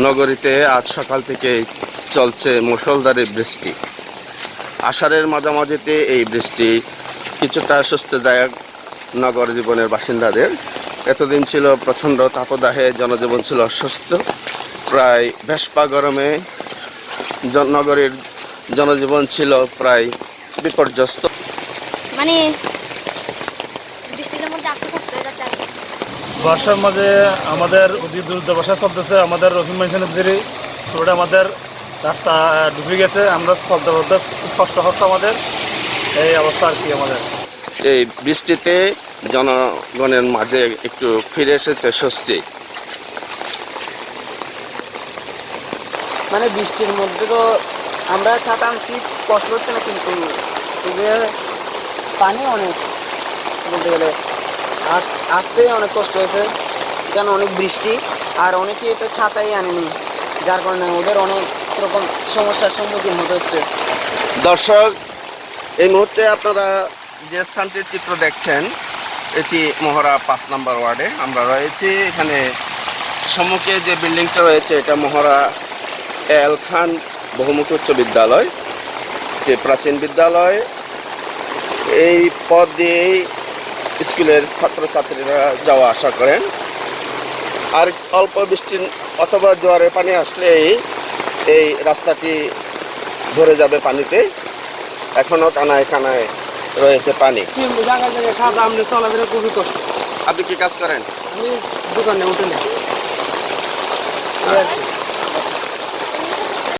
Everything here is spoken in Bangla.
নগরীতে আজ সকাল থেকে চলছে মুষলধারে বৃষ্টি। আষাঢ়ের মাঝামাঝিতে এই বৃষ্টি কিছুটা স্বস্তিদায়ক নগর জীবনের বাসিন্দাদের। এতদিন ছিল প্রচণ্ড তাপদাহে, জনজীবন ছিল অস্বস্ত। প্রায় ভেসপা গরমে নগরীর জনজীবন ছিল প্রায় বিপর্যস্ত। মানে বৃষ্টির মধ্যে বর্ষার মাঝে আমাদের অতি দুর্দশা চলতেছে আমাদের রহিম মেনশনের পুরোটা আমাদের রাস্তা ডুবে গেছে আমরা চলতে চলতে খুব কষ্ট হচ্ছে আমাদের। এই অবস্থা আর কি আমাদের। এই বৃষ্টিতে জনগণের মাঝে একটু ফিরে এসেছে স্বস্তি। মানে বৃষ্টির মধ্যে তো আমরা ছাতা আনছি কষ্ট হচ্ছে না কিন্তু পানি অনেক বলতে গেলে। আস, আসতে অনেক কষ্ট হয়েছে। কেন অনেক বৃষ্টি, আর অনেকে এটা ছাতাই আনেনি, যার কারণে ওদের অনেক রকম সমস্যার সম্মুখীন হতে হচ্ছে। দর্শক, এই মুহূর্তে আপনারা যে স্থানটির চিত্র দেখছেন, এটি মহড়া পাঁচ নম্বর ওয়ার্ডে। আমরা রয়েছি এখানে সম্মুখে যে বিল্ডিংটা রয়েছে, এটা মহড়া এল খান বহুমুখী উচ্চ বিদ্যালয় যে প্রাচীন বিদ্যালয়। এই পথ দিয়েই স্কুলের ছাত্রছাত্রীরা যাওয়া আসা করেন। আর অল্প বৃষ্টি অথবা জোয়ারের পানি আসলেই এই রাস্তাটি ভরে যাবে পানিতে। এখনও কানায় কানায় রয়েছে পানি। জায়গায় জায়গায় চলাফেরা খুবই কষ্ট। আপনি কি কাজ করেন? আমি দোকানে উঠে নেই